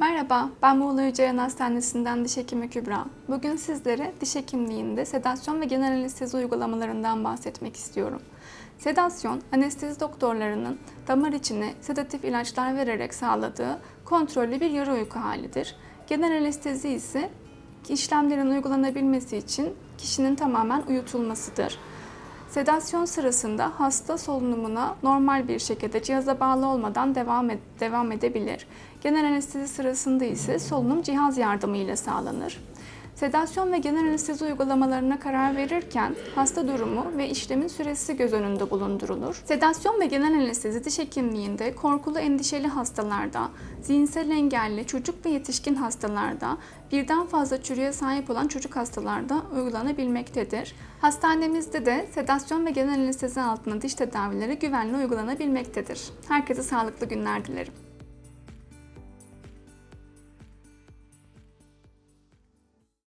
Merhaba, ben Muğla Yücelen Hastanesi'nden diş hekimi Kübra. Bugün sizlere diş hekimliğinde sedasyon ve genel anestezi uygulamalarından bahsetmek istiyorum. Sedasyon, anestezi doktorlarının damar içine sedatif ilaçlar vererek sağladığı kontrollü bir yarı uyku halidir. Genel anestezi ise işlemlerin uygulanabilmesi için kişinin tamamen uyutulmasıdır. Sedasyon sırasında hasta solunumuna normal bir şekilde cihaza bağlı olmadan devam, ed- devam edebilir. Genel anestezi sırasında ise solunum cihaz yardımıyla sağlanır. Sedasyon ve genel anestezi uygulamalarına karar verirken hasta durumu ve işlemin süresi göz önünde bulundurulur. Sedasyon ve genel anestezi diş hekimliğinde korkulu endişeli hastalarda, zihinsel engelli çocuk ve yetişkin hastalarda, birden fazla çürüye sahip olan çocuk hastalarda uygulanabilmektedir. Hastanemizde de sedasyon ve genel anestezi altında diş tedavileri güvenli uygulanabilmektedir. Herkese sağlıklı günler dilerim.